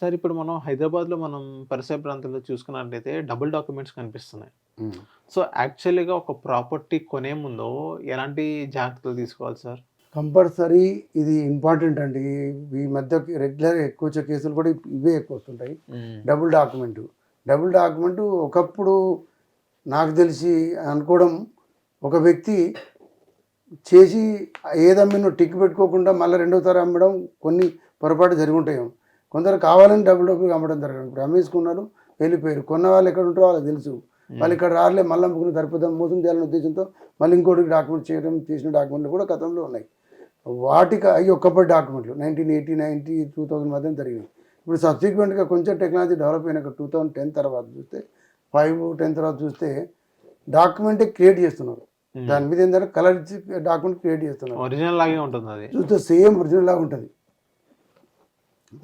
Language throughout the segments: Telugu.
సార్ ఇప్పుడు మనం హైదరాబాద్లో మనం పరిసర ప్రాంతాల్లో చూసుకున్నట్లయితే డబుల్ డాక్యుమెంట్స్ కనిపిస్తున్నాయి. సో యాక్చువల్గా ఒక ప్రాపర్టీ కొనే ముందు ఎలాంటి జాగ్రత్తలు తీసుకోవాలి సార్? కంపల్సరీ ఇది ఇంపార్టెంట్ అండి. ఈ మధ్య రెగ్యులర్ ఎక్కువ వచ్చే కేసులు కూడా ఇవే ఎక్కువ వస్తుంటాయి. Double document. డబుల్ డాక్యుమెంట్ ఒకప్పుడు నాకు తెలిసి అనుకోవడం ఒక వ్యక్తి చేసి ఏదమ్మినో టిక్ పెట్టుకోకుండా మళ్ళీ రెండోసారి అమ్మడం కొన్ని పొరపాటు జరిగి ఉంటాయి కొందరు కావాలని డబుల్ డబ్బులు అమ్మడం జరగదు ఇప్పుడు అమ్మేసుకున్నారు వెళ్ళిపోయారు. కొన్న వాళ్ళు ఎక్కడ ఉంటారో వాళ్ళకి తెలుసు. వాళ్ళు ఇక్కడ రాలే మళ్ళీ అమ్ముకుని సరిపోతాం మోసం చేయాలనే ఉద్దేశంతో మళ్ళీ ఇంకోటి డాక్యుమెంట్ చేయడం తీసిన డాక్యుమెంట్లు కూడా గతంలో ఉన్నాయి. వాటికి అవి ఒక్కప్పటి డాక్యుమెంట్లు nineteen eighty ninety two thousand మధ్య జరిగినాయి. ఇప్పుడు సబ్సిక్వెంట్గా కొంచెం టెక్నాలజీ డెవలప్ అయినాక టూ థౌసండ్ టెన్ తర్వాత చూస్తే ఫైవ్ టెన్ తర్వాత చూస్తే డాక్యుమెంటే క్రియేట్ చేస్తున్నారు. దాని మీద ఏంటంటే కలర్ డాక్యుమెంట్ క్రియేట్ చేస్తున్నారు. ఒరిజినల్ లాగే ఉంటుంది అది. చూస్తే సేమ్ ఒరిజినల్ లాగా ఉంటుంది.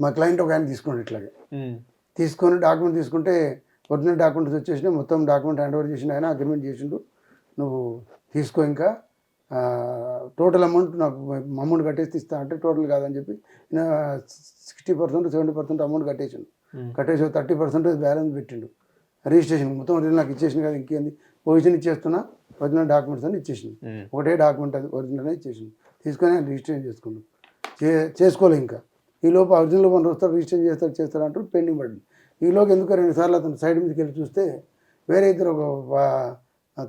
మా క్లయింట్ ఒక ఆయన తీసుకోండి ఇట్లాగే. తీసుకొని డాక్యుమెంట్ తీసుకుంటే ఒరిజినల్ డాక్యుమెంట్స్ వచ్చేసినా మొత్తం డాక్యుమెంట్ హ్యాండ్ ఓవర్ చేసిన ఆయన అగ్రిమెంట్ చేసిండు. నువ్వు తీసుకో ఇంకా. టోటల్ అమౌంట్ నాకు అమౌంట్ కట్టేసి ఇస్తా అంటే టోటల్ కాదని చెప్పి sixty percent seventy percent amount కట్టేసిండు. కట్టేసి థర్టీ పర్సెంటేజ్ బ్యాలెన్స్ పెట్టిండు. రిజిస్ట్రేషన్ మొత్తం ఒరిజినల్ నాకు ఇచ్చేసిన కదా ఇంకేంది? పొజిషన్ ఇచ్చేస్తున్నా ఒరిజినల్ డాక్యుమెంట్స్ అని ఇచ్చేసింది. ఒకటే డాక్యుమెంట్ అది ఒరిజినల్ ఇచ్చేసింది తీసుకొని రిజిస్ట్రేషన్ చేసుకున్నాం చే చేసుకోలే ఇంకా. ఈ లోపు ఒరిజినల్ వన్ వస్తారు రిజిస్ట్రేషన్ చేస్తారు చేస్తారు అంటారు పెండింగ్ పడింది. ఈలోపు ఎందుకు రెండు సార్లు అతను సైడ్ మీదకి వెళ్ళి చూస్తే వేరే ఇద్దరు ఒక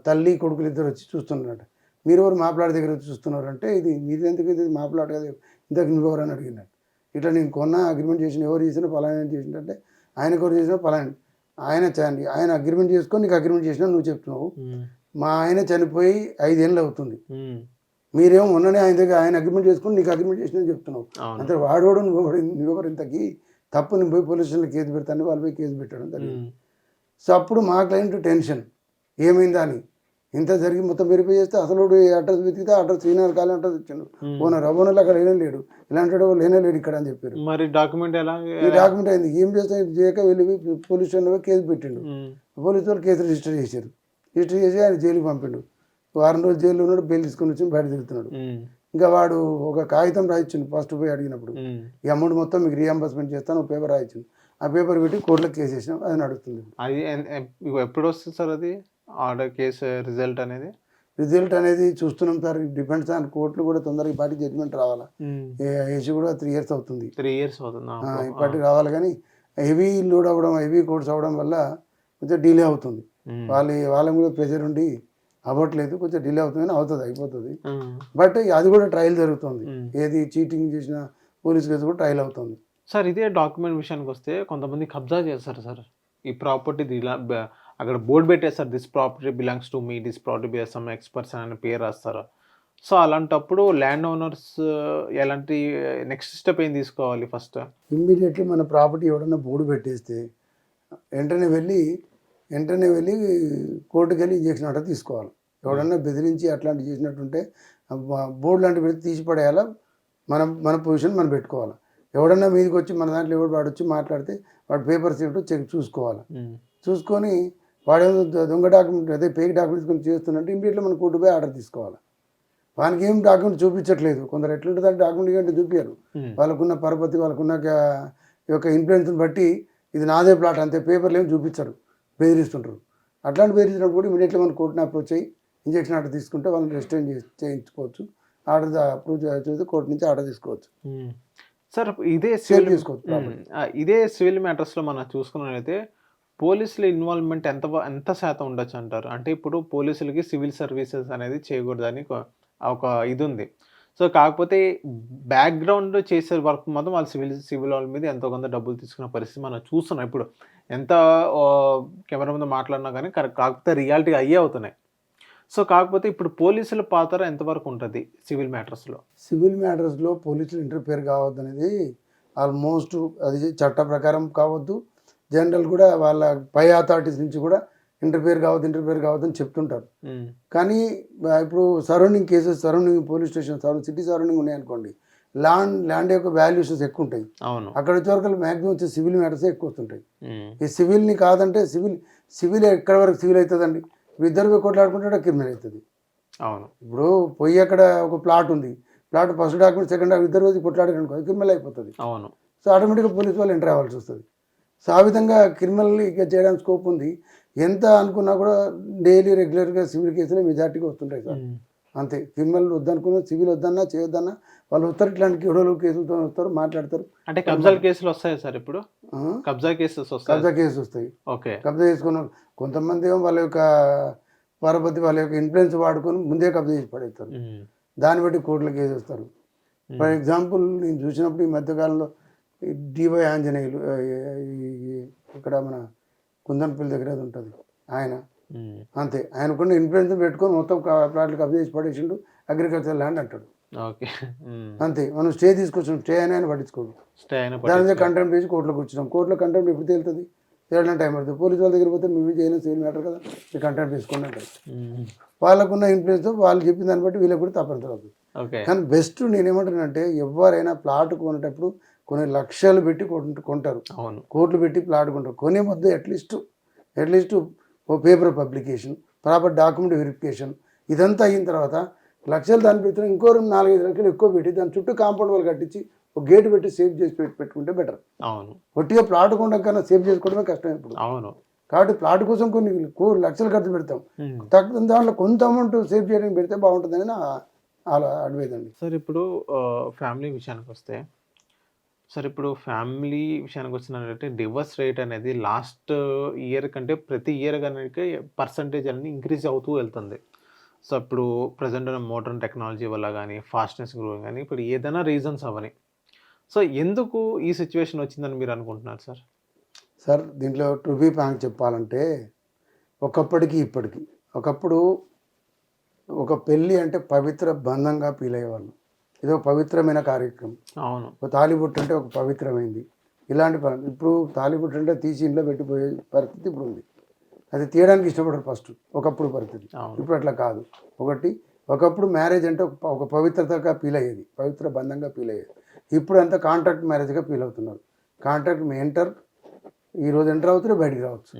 తల్లి కొడుకులు ఇద్దరు వచ్చి చూస్తున్నారట. మీరు ఎవరు మాట్లాడే దగ్గర వచ్చి చూస్తున్నారు అంటే ఇది మీది ఎందుకు ఇది మాట్లాడు కదా ఇంతకు నువ్వు ఎవరు అని అడిగినాడు ఇట్లా నేను కొన్న అగ్రిమెంట్ చేసిన ఎవరు చేసినా పలానా చేసిందంటే ఆయన ఎవరు చేసినా పలానా. ఆయన చండి ఆయన అగ్రిమెంట్ చేసుకొని నీకు అగ్రిమెంట్ చేసినా నువ్వు చెప్తున్నావు. మా ఆయన చనిపోయి ఐదేళ్ళు అవుతుంది. మీరేమో మొన్ననే ఆయన దగ్గర ఆయన అగ్రిమెంట్ చేసుకుని నీకు అగ్రిమెంట్ చేసినా చెప్తున్నావు. అంటే వాడోడు నువ్వు నువ్వెవరు ఇంతకి తప్పు నువ్వు పోయి పోలీస్ స్టేషన్లో కేసు పెడతాను వాళ్ళు పోయి కేసు పెట్టడం జరిగింది. సో అప్పుడు మా క్లయింట్ టెన్షన్ ఏమైందా అని? ఇంత జరిగి మొత్తం వెరిఫై చేస్తే అసలు అడ్రస్ వెతికితే అడ్రస్ శ్రీనగర్ కాలనీ అడ్రస్ ఇచ్చాడు. ఓనర్ ఓనర్ అక్కడ లేనే లేడు. ఇలాంటి వాడు లేనే లేడు ఇక్కడ అని చెప్పారు. మరి డాక్యుమెంట్ ఎలా ఈ డాక్యుమెంట్ అయింది. ఏం చేస్తే ఇది చేయక వెళ్ళి పోలీస్ స్టేషన్లో కేసు పెట్టిండు. పోలీసు వాళ్ళు కేసు రిజిస్టర్ చేశారు. రిజిస్టర్ చేసి ఆయన జైలుకి పంపిండు. వారం రోజులు జైల్లో ఉన్నాడు బెయిల్ తీసుకొని వచ్చి బయట తిరుగుతున్నాడు. ఇంకా వాడు ఒక కాగితం రాయించిండు ఫస్ట్ పోయి అడిగినప్పుడు. ఈ అమౌంట్ మొత్తం మీకు రీఎంబర్స్మెంట్ చేస్తాను ఒక పేపర్ రాయించింది ఆ పేపర్ పెట్టి కోర్టులో కేసు వేసినాం అది నడుస్తుంది అది ఎప్పుడు వస్తుంది సార్ అది? ఆర్డర్ కేసు రిజల్ట్ అనేది? రిజల్ట్ అనేది చూస్తున్నాం సార్ డిపెండ్స్ ఆన్ కోర్టులు కూడా తొందరగా పార్టీ జడ్జిమెంట్ రావాలా. ఏజ్ కూడా త్రీ ఇయర్స్ అవుతుంది. త్రీ ఇయర్స్ అవుతుంది పార్టీ రావాలి కానీ హెవీ లోడ్ అవ్వడం హెవీ కోర్ట్స్ అవ్వడం వల్ల కొంచెం డిలే అవుతుంది. వాళ్ళ వాళ్ళ మీద ప్రెషర్ ఉండి అవ్వట్లేదు కొంచెం డిలే అవుతుంది అవుతుంది అయిపోతుంది. బట్ అది కూడా ట్రయల్ జరుగుతుంది. ఏది చీటింగ్ చేసిన పోలీస్ కేసు కూడా ట్రయల్ అవుతుంది. సార్ ఇదే డాక్యుమెంట్ విషయానికి వస్తే కొంతమంది కబ్జా చేస్తారు సార్. ఈ ప్రాపర్టీ అక్కడ బోర్డు పెట్టేస్తారు this property belongs to me this property be some experts అనే పేరు రాస్తారు. సో అలాంటప్పుడు ల్యాండ్ ఓనర్స్ ఎలాంటి నెక్స్ట్ స్టెప్ ఏం తీసుకోవాలి ఫస్ట్ ఇమ్మీడియట్లీ మన ప్రాపర్టీ ఎవడన్నా బోర్డు పెట్టేస్తే వెంటనే వెళ్ళి వెంటనే వెళ్ళి కోర్టుకి వెళ్ళి ఇంజక్షన్ ఆర్డర్ తీసుకోవాలి. ఎవడన్నా బెదిరించి అట్లాంటివి చేసినట్టుంటే బోర్డు లాంటివి పెడితే తీసి పడేయాలా? మన మన పొజిషన్ మనం పెట్టుకోవాలి? ఎవడన్నా మీదకి వచ్చి మన దాంట్లో ఎవడు వాడు వచ్చి మాట్లాడితే వాడు పేపర్స్ ఏమిటో చెక్ చూసుకోవాలి. చూసుకొని వాడేమో దొంగ డాక్యుమెంట్ అదే పేక్ డాక్యుమెంట్స్ కొన్ని చేస్తున్నట్టు ఇమీడియట్లీ మన కోర్టు పోయి ఆర్డర్ తీసుకోవాలి. వానికి ఏం డాక్యుమెంట్ చూపించట్లేదు. కొందరు ఎట్లుంటుంది డాక్యుమెంట్ ఏంటో చూపించారు. వాళ్ళకున్న పరపతి వాళ్ళకున్న యొక్క ఇన్ఫ్లుయెన్స్ని బట్టి ఇది నాదే ప్లాట్ అంతే పేపర్లు ఏమి చూపించరు. బెదిరిస్తుంటారు. అట్లాంటి బెదిరించినప్పుడు కూడా ఇమీడియట్లీ మన కోర్టుని అప్రోచ్ అయ్యి ఇంజక్షన్ ఆర్డర్ తీసుకుంటే వాళ్ళని రెస్టైన్ చేయించుకోవచ్చు. ఆర్డర్ అప్రూవ్ చేస్తే కోర్టు నుంచి ఆర్డర్ తీసుకోవచ్చు. సార్ ఇదే సివిల్ తీసుకోవచ్చు. ఇదే సివిల్ మ్యాటర్స్లో మనం చూసుకున్నట్లయితే పోలీసుల ఇన్వాల్వ్మెంట్ ఎంత ఎంత శాతం ఉండొచ్చు అంటారు? అంటే ఇప్పుడు పోలీసులకి సివిల్ సర్వీసెస్ అనేది చేయకూడదని ఒక ఇది ఉంది. సో కాకపోతే బ్యాక్గ్రౌండ్ చేసే వర్క్ మాత్రం వాళ్ళు సివిల్ సివిల్ వాళ్ళ మీద ఎంతో కొంత డబ్బులు తీసుకున్న పరిస్థితి మనం చూస్తున్నాం. ఇప్పుడు ఎంత కెమెరా ముందు మాట్లాడినా కానీ కరెక్ట్ కాకపోతే రియాలిటీ అయ్యే అవుతున్నాయి. సో కాకపోతే ఇప్పుడు పోలీసుల పాత్ర ఎంతవరకు ఉంటుంది సివిల్ మ్యాటర్స్లో సివిల్ మ్యాటర్స్లో పోలీసులు ఇంటర్ఫియర్ కావద్దు అనేది ఆల్మోస్ట్ అది చట్ట ప్రకారం కావద్దు. జనరల్ కూడా వాళ్ళ పై అథారిటీస్ నుంచి కూడా ఇంటర్ఫియర్ కావద్దు ఇంటర్ఫియర్ కావద్దు అని చెప్తుంటారు. కానీ ఇప్పుడు surrounding cases surrounding police station surrounding city surrounding ఉన్నాయనుకోండి ల్యాండ్ ల్యాండ్ యొక్క వాల్యూషన్స్ ఎక్కువ ఉంటాయి అవును. అక్కడ వచ్చే వరకు మ్యాక్సిమం వచ్చే సివిల్ మ్యాటర్సే ఎక్కువ వస్తుంటాయి. ఈ సివిల్ని కాదంటే సివిల్ సివిల్ ఎక్కడ వరకు సివిల్ అవుతుందండి? ఇద్దరు కొట్లాడుకుంటే క్రిమినల్ అవుతుంది. అవును. ఇప్పుడు పోయి అక్కడ ఒక ప్లాట్ ఉంది. Plot first document second document ఇద్దరు కొట్లాడారు అనుకో క్రిమినల్ అయిపోతుంది. అవును. సో ఆటోమేటిక్గా పోలీస్ వాళ్ళు ఎంటర్ అవ్వాల్సి వస్తుంది. సో ఆ విధంగా క్రిమినల్ ఇక చేయడానికి స్కోప్ ఉంది. ఎంత అనుకున్నా కూడా డైలీ రెగ్యులర్గా సివిల్ కేసులే మెజార్టీగా వస్తుంటాయి సార్. అంతే. క్రిమినల్ వద్దనుకున్నా సివిల్ వద్దన్నా చేయొద్దన్నా వాళ్ళు వస్తారు ఇట్లాంటి గొడవలు కేసులతో వస్తారు మాట్లాడతారు. అంటే కబ్జాల కేసులు వస్తాయి సార్ ఇప్పుడు? కబ్జా కేసెస్ వస్తాయి? కబ్జా కేసు వస్తాయి. ఓకే. కబ్జా చేసుకున్న కొంతమంది ఏమో వాళ్ళ యొక్క పరపతి వాళ్ళ యొక్క ఇన్ఫ్లుయెన్స్ వాడుకొని ముందే కబ్జా చేసి పడేస్తారు. దాన్ని బట్టి కోర్టులో కేసు వస్తారు. ఫర్ ఎగ్జాంపుల్ నేను చూసినప్పుడు ఈ మధ్యకాలంలో డివై ఆంజనేయులు ఇక్కడ మన కుందనపల్లి దగ్గర అది ఉంటుంది. ఆయన. అంతే. ఆయనకున్న ఇన్ఫ్లుయెన్స్ పెట్టుకొని మొత్తం ప్లాట్లు కబ్జా చేసి పడేసిండు అగ్రికల్చర్ ల్యాండ్ అంటాడు. ఓకే. అంతే. మనం స్టే తీసుకొచ్చాం స్టే అని ఆయన పట్టించుకోడు. స్టే అయిన దాని మీద కంటెంప్ట్ చేసి కోర్టులో కూర్చున్నాం కోర్టులో కంటెంప్ట్ ఎప్పుడు తేలుతుంది? తేలడం టైం పడుతుంది. పోలీసు వాళ్ళ దగ్గర పోతే మేము చేయలేం సేమ్ మ్యాటర్ కదా. మీరు కంటెంప్ట్ తీసుకోండి అంటారు. వాళ్ళకున్న ఇన్ఫ్లుయెన్స్ వాళ్ళు చెప్పిన దాన్ని బట్టి వీళ్ళకి కూడా తప్పనిసరి అవుతుంది ఓకే. కానీ బెస్ట్ నేనేమంటానంటే ఎవరైనా ప్లాట్ కొనేటప్పుడు కొన్ని లక్షలు పెట్టి కొంట- కొంటారు. అవును. కోట్లు పెట్టి ప్లాట్ కొంటారు. కొనే ముద్ద అట్లీస్ట్ అట్లీస్ట్ ఓ paper publication proper document verification ఇదంతా అయిన తర్వాత లక్షలు దాన్ని పెడుతున్న ఇంకో రెండు నాలుగైదు లక్షలు ఎక్కువ పెట్టి దాని చుట్టూ కాంపౌండ్ వాళ్ళు కట్టించి ఒక గేట్ పెట్టి సేవ్ చేసి పెట్టి పెట్టుకుంటే బెటర్. అవును. ఒట్టిగా ప్లాట్ కొనడం కన్నా సేవ్ చేసుకోవడమే కష్టం ఇప్పుడు అవును. కాబట్టి ప్లాట్ కోసం కొన్ని లక్షలు ఖర్చు పెడతాం. తక్కువ దాంట్లో కొంత అమౌంట్ సేవ్ చేయడానికి పెడితే బాగుంటుందని నా అడ్వైజ్ అండి సార్ ఇప్పుడు ఫ్యామిలీ విషయానికి వస్తే సార్ ఇప్పుడు ఫ్యామిలీ విషయానికి వచ్చినట్లయితే డివర్స్ రేట్ అనేది లాస్ట్ ఇయర్ కంటే ప్రతి ఇయర్ కనుక పర్సంటేజ్ అనేది ఇంక్రీజ్ అవుతూ వెళ్తుంది. సో ఇప్పుడు ప్రజెంట్ ఉన్న మోడర్న్ టెక్నాలజీ వల్ల కానీ ఫాస్ట్నెస్ గ్రోయింగ్ కానీ ఇప్పుడు ఏదైనా రీజన్స్ అవని. సో ఎందుకు ఈ సిచ్యువేషన్ వచ్చిందని మీరు అనుకుంటున్నారు సార్? సార్ దీంట్లో టు బీ ఫ్రాంక్ చెప్పాలంటే ఒకప్పటికి ఇప్పటికి. ఒకప్పుడు ఒక పెళ్ళి అంటే పవిత్ర బంధంగా ఫీల్ అయ్యేవాళ్ళు. ఇది ఒక పవిత్రమైన కార్యక్రమం. అవును. ఒక తాలిబొట్టు అంటే ఒక పవిత్రమైంది. ఇలాంటి పని ఇప్పుడు తాలిబొట్టు అంటే తీసి ఇంట్లో పెట్టిపోయే పరిస్థితి ఇప్పుడు ఉంది. అది తీయడానికి ఇష్టపడరు ఫస్ట్ ఒకప్పుడు పరిస్థితి. ఇప్పుడు అట్లా కాదు. ఒకటి ఒకప్పుడు మ్యారేజ్ అంటే ఒక పవిత్రతగా ఫీల్ అయ్యేది. పవిత్ర బంధంగా ఫీల్ అయ్యేది. ఇప్పుడు అంతా కాంట్రాక్ట్ మ్యారేజ్గా ఫీల్ అవుతున్నారు. కాంట్రాక్ట్ మీ ఎంటర్ ఈ రోజు ఎంటర్ అవుతారు బయటికి రావచ్చు.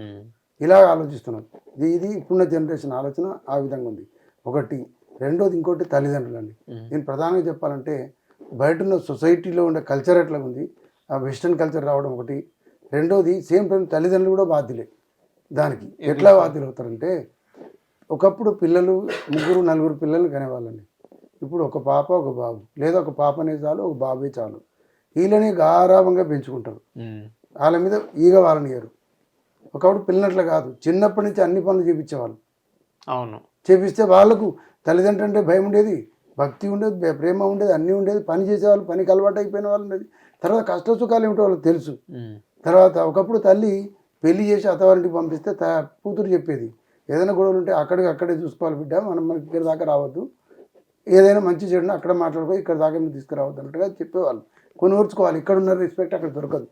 ఇలా ఆలోచిస్తున్నారు. ఇది ఇది ఇప్పుడున్న జనరేషన్ ఆలోచన ఆ విధంగా ఉంది. ఒకటి రెండోది ఇంకోటి తల్లిదండ్రులు అండి. మ్మ్. నేను ప్రధానంగా చెప్పాలంటే బయట ఉన్న సొసైటీలో ఉండే కల్చర్ ఎట్లా ఉంది? ఆ వెస్ట్రన్ కల్చర్ రావడం ఒకటి. రెండోది సేమ్ టైం తల్లిదండ్రులు కూడా బాధ్యులే దానికి. ఎట్లా బాధ్యులు అవుతారంటే ఒకప్పుడు పిల్లలు ముగ్గురు నలుగురు పిల్లలు కనేవాళ్ళండి. ఇప్పుడు ఒక పాప ఒక బాబు. లేదా ఒక పాపనే చాలు ఒక బాబే చాలు. వీళ్ళని గారాభంగా పెంచుకుంటారు. వాళ్ళ మీద ఈగ వాళ్ళనియరు ఒకప్పుడు పిల్లనట్ల కాదు. చిన్నప్పటి నుంచి అన్ని పనులు చేపించేవాళ్ళు. అవును. చేపిస్తే వాళ్ళకు తల్లిదండ్రులు అంటే భయం ఉండేది భక్తి ఉండేది ప్రేమ ఉండేది అన్నీ ఉండేది పని చేసేవాళ్ళు పనికి అలవాటు అయిపోయిన వాళ్ళు ఉండేది. తర్వాత కష్ట సుఖాలు ఏమిటో వాళ్ళకి తెలుసు. తర్వాత ఒకప్పుడు తల్లి పెళ్ళి చేసి అత్తవారింటికి పంపిస్తే త కూతురు చెప్పేది ఏదైనా గొడవలు ఉంటే అక్కడికి అక్కడే చూసుకోవాలి బిడ్డ మనం మనకి ఇక్కడ దాకా రావద్దు. ఏదైనా మంచి చెడును అక్కడ మాట్లాడుకో ఇక్కడ దాకా మీరు తీసుకురావద్దు అన్నట్టుగా చెప్పేవాళ్ళు. కొన్ని ఓర్చుకోవాలి ఇక్కడ ఉన్న రెస్పెక్ట్ అక్కడ దొరకదు.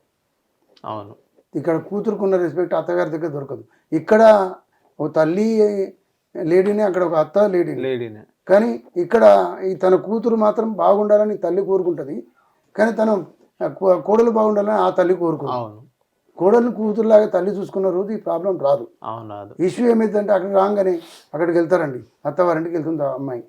అవును. ఇక్కడ కూతురుకున్న రెస్పెక్ట్ అత్తగారి దగ్గర దొరకదు. ఇక్కడ ఒక తల్లి లేడీని అక్కడ ఒక అత్త లేడీని. లేడీనే. కానీ ఇక్కడ ఈ తన కూతురు మాత్రం బాగుండాలని తల్లి కోరుకుంటుంది. కానీ తన కోడలు బాగుండాలని ఆ తల్లి కోరుకుంటుంది అవును. కోడలు కూతురులాగా తల్లి చూసుకున్న రోజు ఈ ప్రాబ్లం రాదు. అవును ఇష్యూ ఏమైందంటే అక్కడికి రాగానే అక్కడికి వెళ్తారండి. అత్తవారింటికి వెళ్తుంది అమ్మాయి.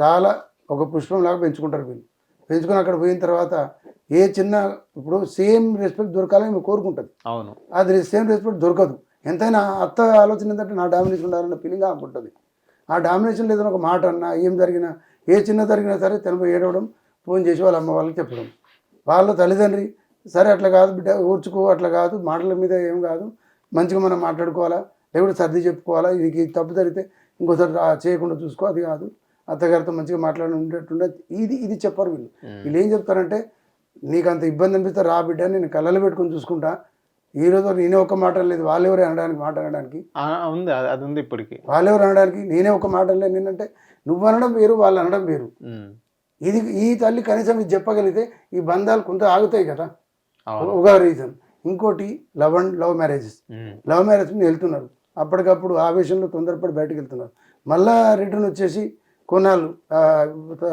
చాలా ఒక పుష్పంలాగా పెంచుకుంటారు వీళ్ళు. పెంచుకొని అక్కడ పోయిన తర్వాత ఏ చిన్న ఇప్పుడు సేమ్ రెస్పెక్ట్ దొరకాలని కోరుకుంటుంది. అవును. అది సేమ్ రెస్పెక్ట్ దొరకదు. ఎంతైనా అత్త ఆలోచన ఏంటంటే నా డామినేషన్ ఉండాలన్న ఫీలింగ్ ఉంటుంది. ఆ డామినేషన్ లేదని ఒక మాట అన్నా ఏం జరిగినా ఏ చిన్న జరిగినా సరే తనపై ఏడవడం ఫోన్ చేసి వాళ్ళ అమ్మ వాళ్ళకి చెప్పడం. వాళ్ళ తల్లిదండ్రి సరే అట్లా కాదు బిడ్డ ఊర్చుకో అట్లా కాదు మాటల మీద ఏం కాదు మంచిగా మనం మాట్లాడుకోవాలా లేకపోతే సర్ది చెప్పుకోవాలా ఇది తప్పు జరిగితే ఇంకోసారి చేయకుండా చూసుకో అది కాదు. అత్తగారితో మంచిగా మాట్లాడి ఉండేటుండే ఇది ఇది చెప్పరు వీళ్ళు. వీళ్ళు ఏం చెప్తారంటే నీకు అంత ఇబ్బంది అనిపిస్తే రా బిడ్డ నేను కళ్ళలు పెట్టుకొని చూసుకుంటా ఈ రోజు నేనే ఒక మాట లేదు వాళ్ళెవరు అనడానికి మాట అనడానికి? ఉంది అది- ఉంది ఇప్పటికి. వాళ్ళెవరు అనడానికి? నేనే ఒక మాట లేదు నేనంటే నువ్వు అనడం వేరు వాళ్ళు అనడం వేరు. ఇది ఈ తల్లి కనీసం ఇది చెప్పగలిగితే ఈ బంధాలు కొంత ఆగుతాయి కదా? ఒక రీజన్ ఇంకోటి love and love marriages. Love marriage మీద వెళ్తున్నారు. అప్పటికప్పుడు ఆవేశంలో తొందరపడి బయటకు వెళ్తున్నారు. మళ్ళా రిటర్న్ వచ్చేసి కొన్నాళ్ళు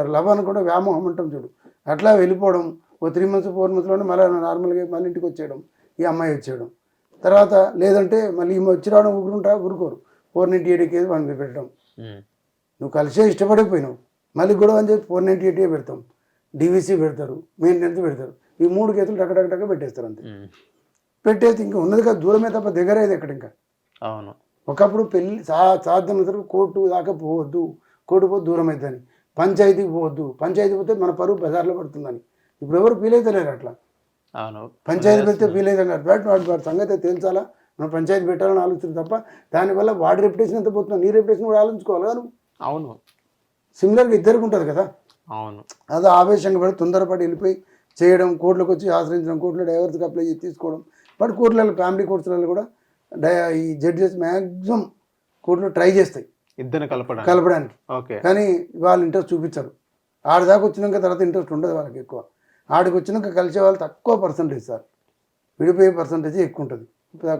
లవ్ అని కూడా వ్యామోహం అంటాం చూడు. అట్లా వెళ్ళిపోవడం ఓ త్రీ మంత్స్ ఫోర్ మంత్స్లోనే మళ్ళీ నార్మల్గా మళ్ళీ ఇంటికి వచ్చేయడం. ఈ అమ్మాయి వచ్చేయడం తర్వాత లేదంటే మళ్ళీ ఈమె వచ్చి రావడం ఊరుకుంటా ఊరుకోరు. Four ninety eight case one పెట్టడం. నువ్వు కలిసే ఇష్టపడిపోయినావు మళ్ళీ గొడవ అని చెప్పి ఫోర్ నైంటీ ఎయిటే పెడతాం. డీవీసీ పెడతారు మెయింటెనెన్స్ పెడతారు. ఈ మూడు కేసులు టక టక టక పెట్టేస్తారు అంతే. పెట్టేసి ఇంకా ఉన్నది కదా దూరమే తప్ప దగ్గర అయ్యేది ఎక్కడ ఇంకా? అవును. ఒకప్పుడు పెళ్ళి సా సాధ్యం వరకు కోర్టు దాకా పోవద్దు. కోర్టు పోతే దూరం అవుతుందని పంచాయతీకి పోవద్దు. పంచాయతీ పోతే మన పరువు బజార్లో పడుతుందని. ఇప్పుడు ఎవరు ఫీల్ అవుతలేరు అట్లా? అవును. పంచాయతీ పెడితే ఫీల్ కదా బట్ వాడి వాడి సంగతి తేల్చాలా? మనం పంచాయతీ పెట్టాలని ఆలోచన తప్ప దానివల్ల వాడి రెప్యుటేషన్ ఎంత పోతుందో నీ రెప్యుటేషన్ కూడా ఆలోచించుకోవాలి నువ్వు. అవును. సిమిలర్గా ఇద్దరికి ఉంటుంది కదా? అవును. అదో ఆవేశంగా పడి తొందరపడి వెళ్ళిపోయి చేయడం కోర్టులకు వచ్చి ఆశ్రయించడం కోర్టులో డైవర్స్కి అప్లై చేసి తీసుకోవడం. బట్ కోర్టులలో ఫ్యామిలీ కోర్టులలో కూడా డై ఈ జడ్జెస్ మ్యాక్సిమం కోర్టులో ట్రై చేస్తాయి. ఇద్దరిని కలపడానికి. కలపడానికి. ఓకే. కానీ వాళ్ళు ఇంట్రెస్ట్ చూపించరు. ఆడదాకా వచ్చినాక తర్వాత ఇంట్రెస్ట్ ఉండదు వాళ్ళకి ఎక్కువ. ఆడికి వచ్చినాక కలిసే వాళ్ళు తక్కువ పర్సంటేజ్ సార్. విడిపోయే పర్సంటేజ్ ఎక్కువ ఉంటుంది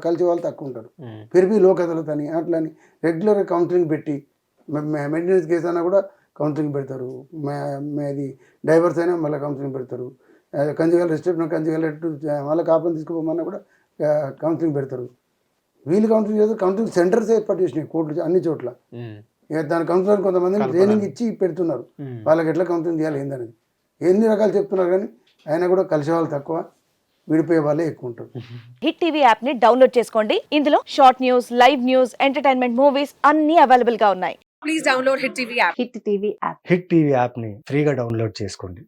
కలిసే వాళ్ళు తక్కువ ఉంటారు. పెరిపి లోకదలతని అట్లని రెగ్యులర్గా కౌన్సిలింగ్ పెట్టి మెయింటెనెన్స్ కేసు అయినా కూడా కౌన్సిలింగ్ పెడతారు. మేది డైవర్స్ అయినా మళ్ళీ కౌన్సిలింగ్ పెడతారు. కంజుగల్ రెస్ట్రిక్ట్ కంజుగల్ మళ్ళీ కాపం తీసుకుపోమన్నా కూడా కౌన్సిలింగ్ పెడతారు. వీళ్ళు కౌన్సిలింగ్ చేస్తారు. కౌన్సిలింగ్ సెంటర్స్ ఏర్పాటు చేసినాయి కోర్టులు అన్ని చోట్ల. దాని కౌన్సిలర్ కొంతమందిని ట్రైనింగ్ ఇచ్చి పెడుతున్నారు. వాళ్ళకి ఎట్లా కౌన్సిలింగ్ చేయాలి ఏందనేది. ఎన్ని రకాలు చెప్తున్నారు కానీ అయినా కూడా కలిసే వాళ్ళు తక్కువ విడిపోయే వాళ్ళే ఎక్కువ ఉంటారు. హిట్ టీవీ యాప్ని డౌన్లోడ్ చేసుకోండి. ఇందులో short news live news entertainment movies అన్ని అవైలబుల్గా ఉన్నాయి. please download Hit TV app. Hit TV app. Hit TV యాప్ని ఫ్రీగా డౌన్లోడ్ చేసుకోండి.